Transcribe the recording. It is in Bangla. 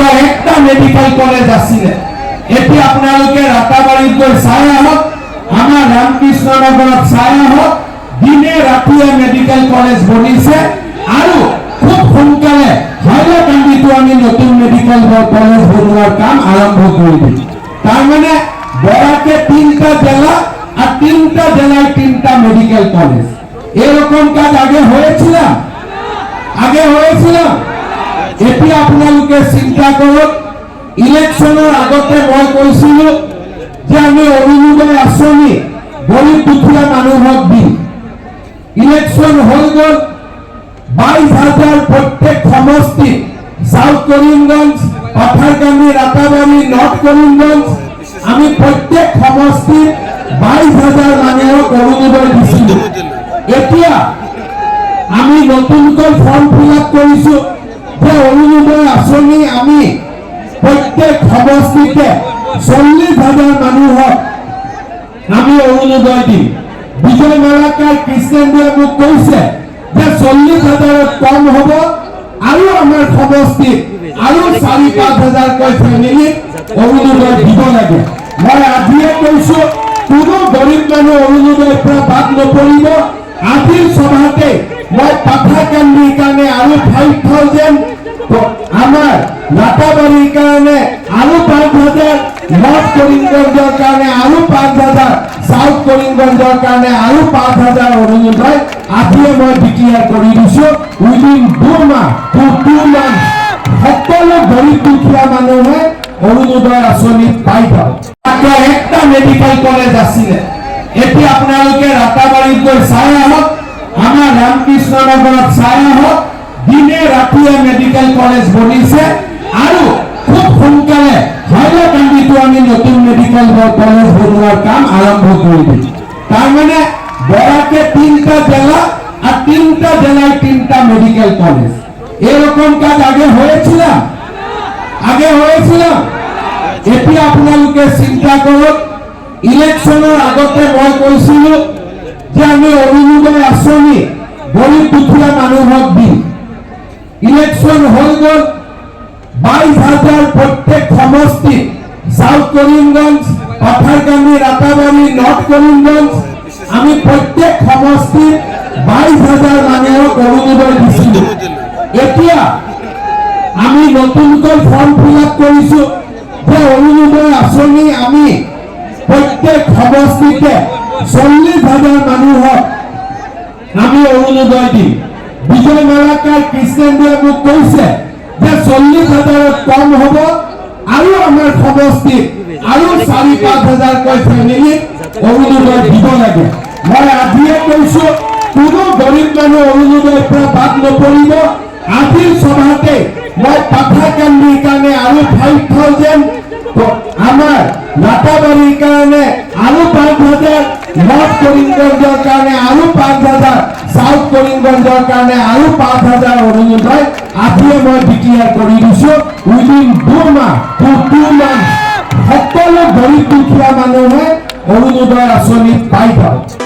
মাত্ৰ একটা মেডিকেল কলেজ আছিলে। এতিয়া আপোনালোকে ৰাতাবাৰীত গৈ চাই আহক আমাৰ ৰামকৃষ্ণ নগৰত চাই আহক দিনে ৰাতিয়ে মেডিকেল কলেজ বনিছে। আৰু খুব সোনকালে হাইলাকান্দিতো আমি নতুন মেডিকেল কলেজ বনোৱাৰ কাম আৰম্ভ কৰি দিম। তাৰমানে বরাকে তিনটা জেলা আর তিনটা জেলায় তিনটা মেডিকেল কলেজ এরকম কাজ আগে হয়েছিল আগে হয়েছিল এতিয়া আপোনালোকে চিন্তা কৰক ইলেকশ্যনৰ আগতে মই কৈছিলো যে আমি অৰুণোদয় আঁচনি গৰীব দুখীয়া মানুহক দিম। ইলেকশ্যন হৈ গ'ল। বাইশ হাজার প্রত্যেক সমষ্টি সাউথ করিমগঞ্জ পাথারকান্দি রাতাবাড়ি নর্থ করিমগঞ্জ আমি প্রত্যেক সমষ্টিত বাইশ হাজার মানুহক অৰুণোদয় দিছিলো। এতিয়া আমি নতুনকৈ ফৰ্ম ফিল আপ কৰিছো। যে অৰুণোদয় আঁচনি আমি প্ৰত্যেক সমষ্টিতে চল্লিশ হাজাৰ মানুহক আমি অৰুণোদয় দিম। বিজয় মালাকাৰ কৃষ্ণেন্দুৱে মোক কৈছে যে চল্লিশ হাজাৰত কম হ'ব আৰু আমাৰ সমষ্টিত আৰু চাৰি, পাঁচ হাজাৰকৈ ফেমিলিক অৰুণোদয় দিব লাগে। মই আজিয়ে কৈছো, কোনো গৰীব মানুহ অৰুণোদয়ৰ বাদ নপৰিব। আজিৰ সভাতে মই পাঠাকান্দিৰ কাৰণে আৰু ফাইভ থাউজেণ্ড আমাৰ লাটাবাৰীৰ কাৰণে আৰু পাঁচ হাজাৰ নৰ্থ কৰিমগঞ্জৰ কাৰণে আৰু পাঁচ হাজাৰ চাউথ কৰিমগঞ্জৰ কাৰণে আৰু পাঁচ হাজাৰ অৰুণোদয় আজিয়ে মই ডিক্লেয়াৰ কৰি দিছো উইদিন দুমাহ টু টু মান্থ সকলো গৰীব দুখীয়া মানুহে অৰুণোদয় আঁচনি পাই যাব একটা মেডিকেল কলেজ আছিলে। এতিয়া আপোনালোকে ৰাতাবাৰীত গৈ চাই আহক আমাৰ ৰামকৃষ্ণ নগৰত চাই আহক দিনে ৰাতিয়ে মেডিকেল কলেজ বনিছে, আৰু খুব সোনকালে হাইলাকান্দিতো আমি নতুন মেডিকেল কলেজ বনোৱাৰ কাম আরম্ভ আৰম্ভ কৰি দিম। তাৰমানে বরাকে তিনটা জেলা আর তিনটা জেলায় তিনটা মেডিকেল কলেজ এরকম কাজ আগে হয়েছিল আগে হয়েছিল এতিয়া আপোনালোকে চিন্তা কৰক ইলেকশ্যনৰ আগতে মই কৈছিলো যে আমি অৰুণোদয় আঁচনি গৰীব দুখীয়া মানুহক দিম। ইলেকশ্যন হৈ গ'ল। বাইশ হাজাৰ প্ৰত্যেক সমষ্টিত সাউথ করিমগঞ্জ পাথারকান্দি রাতাবাড়ি নর্থ করিমগঞ্জ আমি প্রত্যেক সমষ্টিত বাইশ হাজাৰ মানুহক অৰুণোদয় দিছিলো। এতিয়া আমি নতুনকৈ ফৰ্ম ফিল আপ কৰিছো যে অৰুণোদয় আঁচনি আমি প্ৰত্যেক সমষ্টিতে চল্লিশ হাজাৰ মানুহক আমি অৰুণোদয় দিম বিজয় মালাকাৰ কৃষ্ণেন্দুৱে মোক কৈছে যে চল্লিশ হাজাৰত কম হ'ব আৰু আমাৰ সমষ্টিত আৰু চাৰি, পাঁচ হাজাৰকৈ ফেমিলিক অৰুণোদয় দিব লাগে। মই আজিয়ে কৈছো, কোনো গৰীব মানুহ অৰুণোদয়ৰ পৰা বাদ নপৰিব। আজিৰ সভাতে মই পাঠাকান্দিৰ কাৰণে আৰু ফাইভ থাউজেণ্ড আমাৰ লাটাবাৰীৰ আৰু পাঁচ নর্থ নৰ্থ কৰিমগঞ্জৰ আরও পাঁচ হাজার সাউথ কৰিমগঞ্জৰ কাৰণে আরও পাঁচ হাজাৰ অৰুণোদয় আজিয়ে মই ডিক্লেয়ার কৰি দিছো উইদিন টু টু মান্থ আঁচনি পাই যাব